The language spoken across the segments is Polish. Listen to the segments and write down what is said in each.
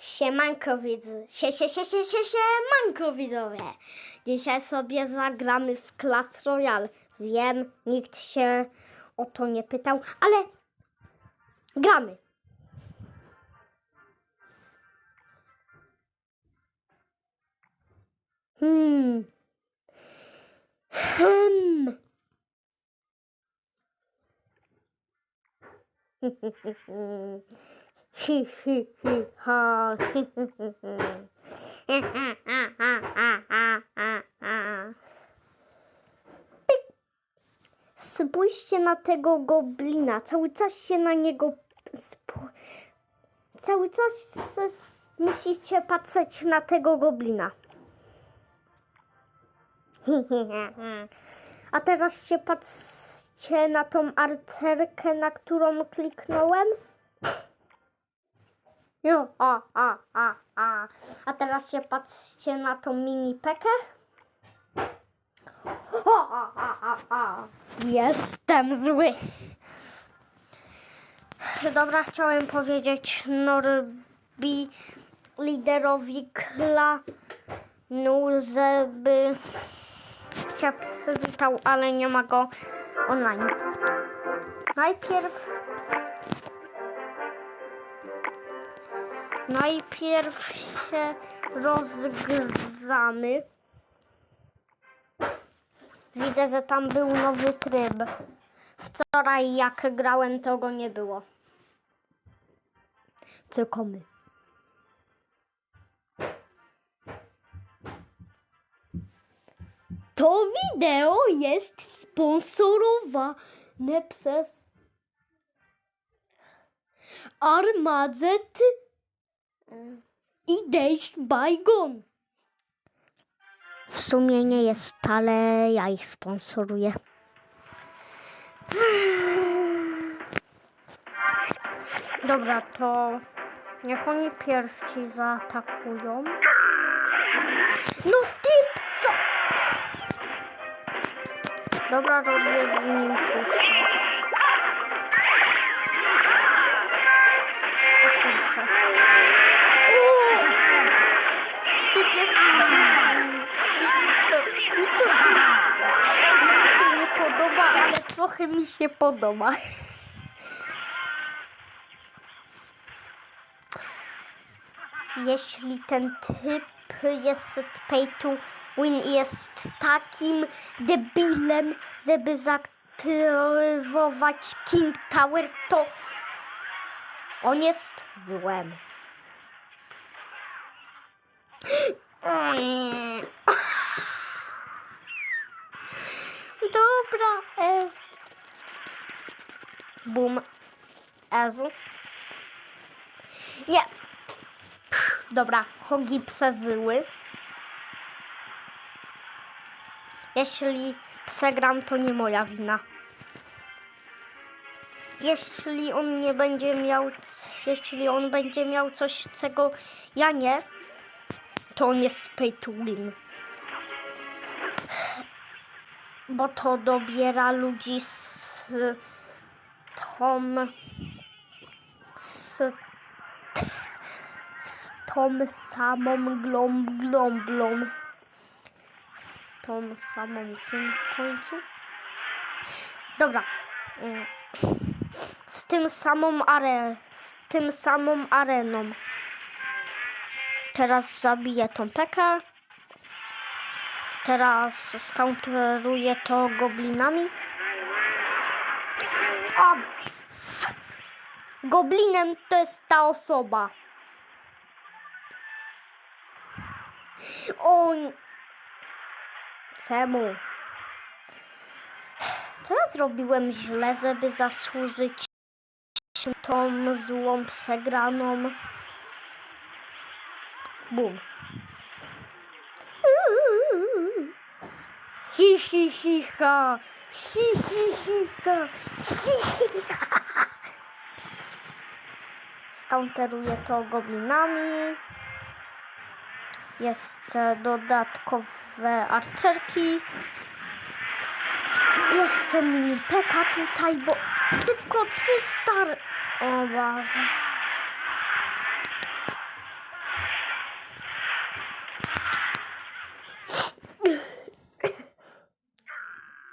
Siemanko widzy, sie, sie, sie, sie, sie, siemanko widzowie. Dzisiaj sobie zagramy w Clash Royale. Wiem, nikt się o to nie pytał, ale gramy. Hmm. Hmm. Hi, hi, hi, ha. Spójrzcie na tego goblina. Cały czas się na niego. Spo... Cały czas musicie patrzeć na tego goblina. A teraz się patrzcie na tą arcerkę, na którą kliknąłem. Jo, a, a, a, a. A teraz się patrzcie na tą mini pekę. O, a, a, a, a. Jestem zły. Dobra, chciałem powiedzieć Norbi liderowi klanu, żeby się przywitał, ale nie ma go online. Najpierw Najpierw się rozgrzamy. Widzę, że tam był nowy tryb. Wczoraj jak grałem, to go nie było. Tylko my. To wideo jest sponsorowane przez Armadzet i Days Bygone. W sumie nie jest, ale ja ich sponsoruję. Dobra, to niech oni pierwsi zaatakują. No ty, co? Dobra, robię z nim puszczę. O kurczę. Trochę mi się podoba. Jeśli ten typ jest pay to win jest takim debilem, żeby zaktywować King Tower, to on jest złem. O nie. Dobra, Ez. Bum. Ez. Nie. Pff, Dobra, hogi przezyły. Jeśli przegram, to nie moja wina. Jeśli on nie będzie miał, jeśli on będzie miał coś, czego ja nie, to on jest pay to win. Bo to dobiera ludzi z tą z, z tą samą glom, glomblą. Z tą samą czym w końcu? Dobra. Z tym samą are, z tym samą areną. Teraz zabiję tą pekę. Teraz skounteruję to goblinami. O! Goblinem to jest ta osoba. O! n- Czemu? Co ja zrobiłem źle, żeby zasłużyć tą złą przegraną? Bum. Hi, hi, hi, ha. Hi, hi, hi. Skounteruję to goblinami. Jeszcze dodatkowe arcerki. Jeszcze mini peka tutaj, bo szybko 300. O Boże.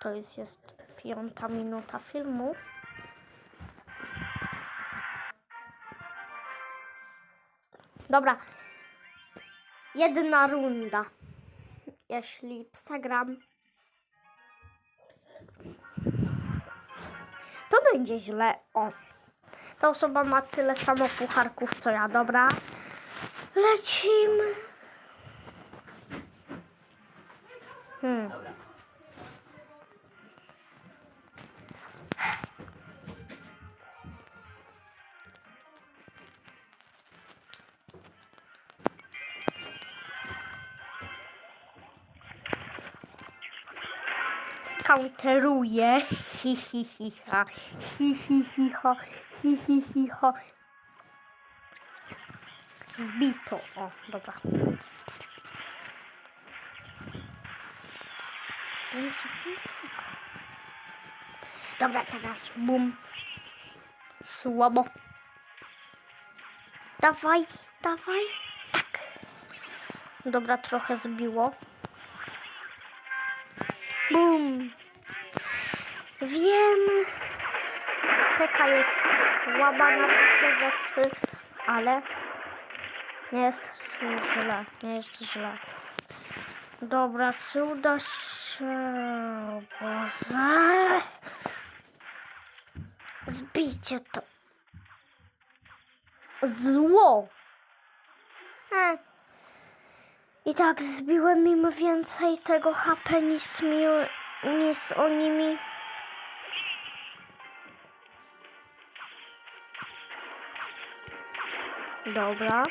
To już jest piąta minuta filmu. Dobra. Jedna runda. Jeśli przegram, to będzie źle. O. Ta osoba ma tyle samo pucharków co ja, dobra? Lecimy. Hmm. Skanteruję. Hi, hi, hi, ha. Hi, hi, hi, ha. Hi, hi, hi, ha. Zbito. O, dobra. Dobra, teraz bum. Słabo. Dawaj, dawaj. Tak. Dobra, trochę zbiło. Bum. Wiem. Peka jest słaba na takie rzeczy, ale nie jest źle. Nie jest źle. Dobra, czy uda się... Boże. Zbijcie to. Zło. E. I tak zbiłem im więcej tego HP niż, mi, niż oni mi. Dobra.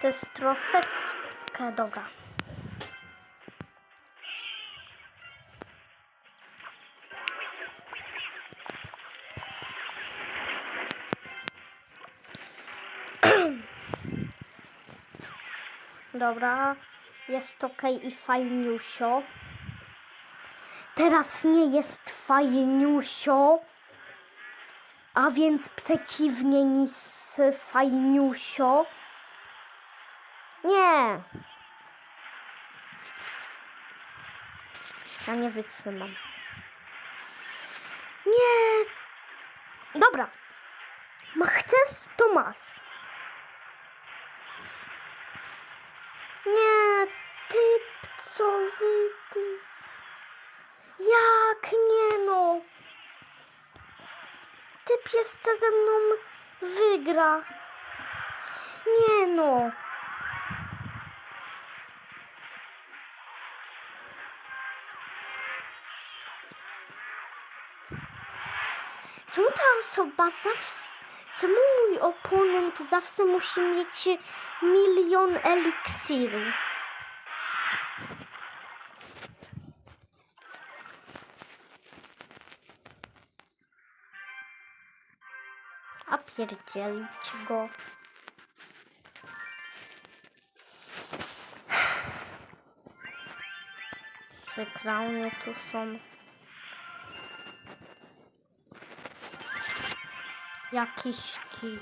To jest troszeczkę dobra. Dobra, jest ok i fajniusio. Teraz nie jest fajniusio, a więc przeciwnie niż fajniusio. Nie. Ja nie wytrzymam. Nie. Dobra. Ma chcesz, to masz. Nie, typ, co wy, ty. Jak nie no? Typ jeszcze ze mną wygra. Nie no. Czemu ta osoba zawsze... Czemu mój oponent zawsze musi mieć milion eliksiru? A pierdzielić go. Krauny tu są. Jakiś kij.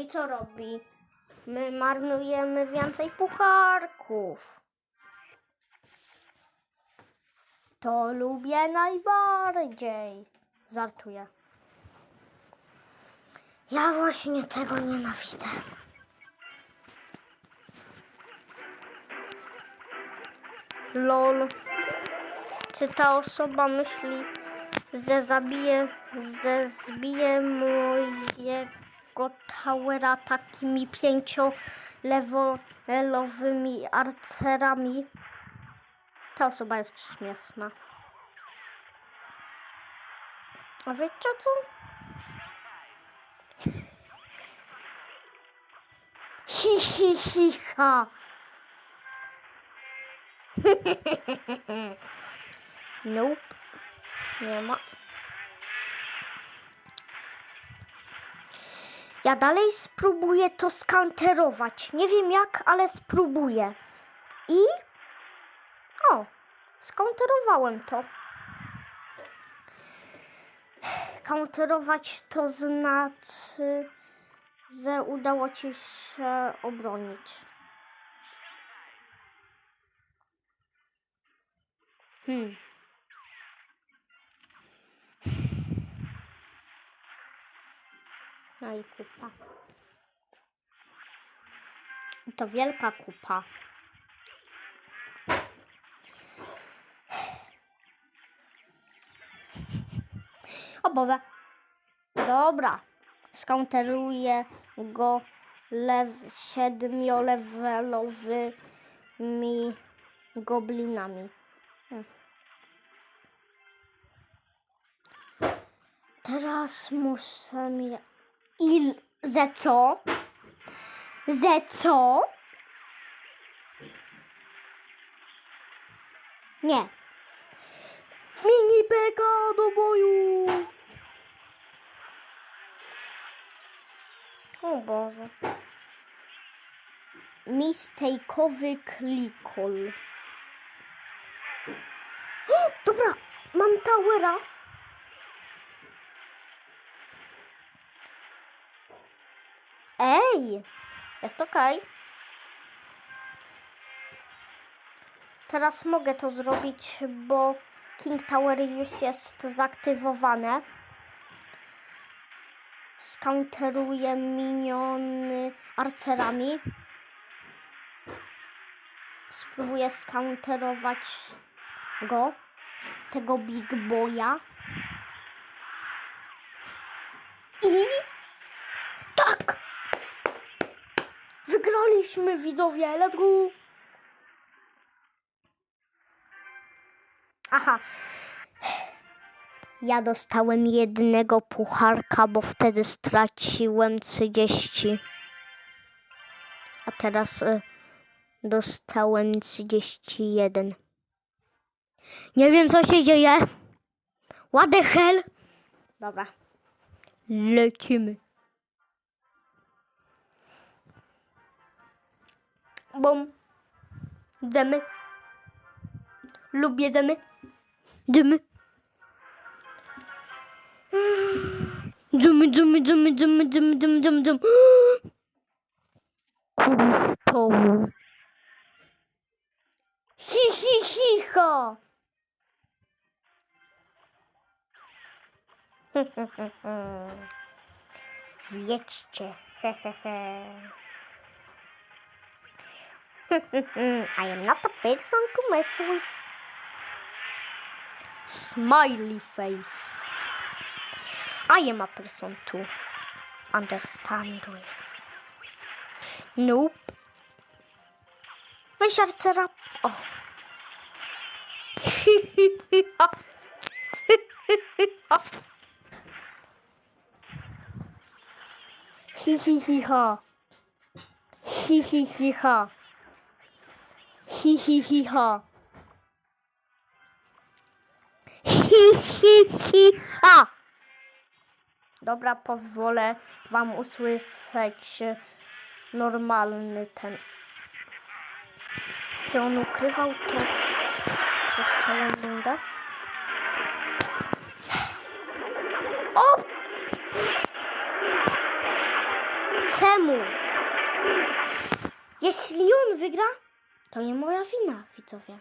I co robi? My marnujemy więcej pucharków. To lubię najbardziej. Żartuję. Ja właśnie tego nienawidzę. Lol. Czy ta osoba myśli, że zabije, że zbije mojego towera takimi pięciolevelowymi arcerami? Ta osoba jest śmieszna. A wiecie co? Hi, hi, hi, ha. nope. Nie ma. Ja dalej spróbuję to skanterować. Nie wiem jak, ale spróbuję. I Skonterowałem to. Counterować to znaczy, że udało ci się obronić. Hmm. No kupa. To wielka kupa. O Boże. Dobra. Skonteruję go lew, siedmiolevelowymi goblinami. Hmm. Teraz muszę mi... Il... Ze co? Ze co? Nie. Mini beka do boju. O Boże. Mistake'owy klikol. Dobra, mam towera. Jest okej. Teraz mogę to zrobić, bo King Tower już jest zaaktywowane. Scounteruję miniony arcerami. Spróbuję scounterować go, tego Big Boya. I tak! Wygraliśmy widzowie, let's go! Aha. Ja dostałem jednego pucharka, bo wtedy straciłem 30. A teraz y, dostałem 31. Nie wiem co się dzieje. What the hell? Dobra. Lecimy. Bom. Deme. Lubya deme. Dümü. Dümü dümü dümü dümü dümü dümü dümü dümü. Kurustolu. Hi hi hi ha. Wieczcie. Hehehe. I am not a person to mess with. Smiley face. I am a person to understand with. Nope. Weź arcera. O. Hi hi hi ha. Hi hi hi ha. Hi hi hi ha. Hi hi hi ha. Dobra, pozwolę wam usłyszeć normalny ten. Co on ukrywał to przez całą rundę? O! Czemu? Jeśli on wygra, to nie moja wina, widzowie.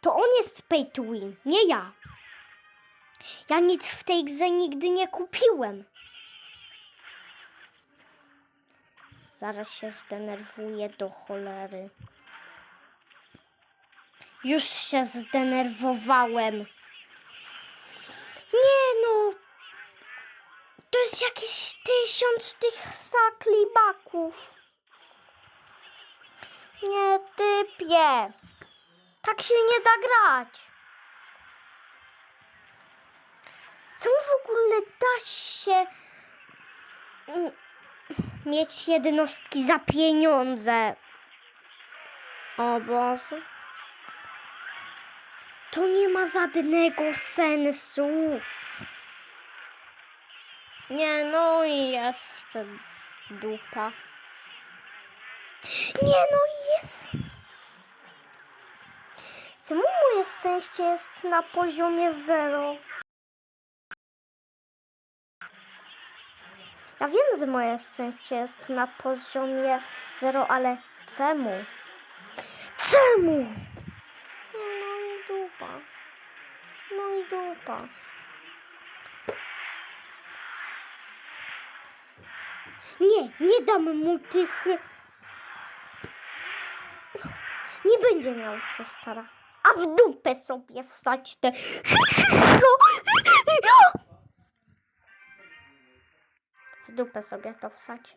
To on jest pay to win, nie ja. Ja nic w tej grze nigdy nie kupiłem. Zaraz się zdenerwuję do cholery. Już się zdenerwowałem. Nie no. To jest jakieś tysiąc tych saklibaków. Nie typie. Tak się nie da grać. Co w ogóle da się mm, mieć jednostki za pieniądze? O Boże. To nie ma żadnego sensu. Nie, no i jeszcze dupa. Nie, no jest. Czemu moje szczęście jest na poziomie zero? Ja wiem, że moje szczęście jest na poziomie zero, ale czemu? Czemu? Nie, no i dupa. No i dupa. Nie, nie damy mu tych... Nie będzie miał co stara. A w dupę sobie wstać te... W dupę sobie to wstać.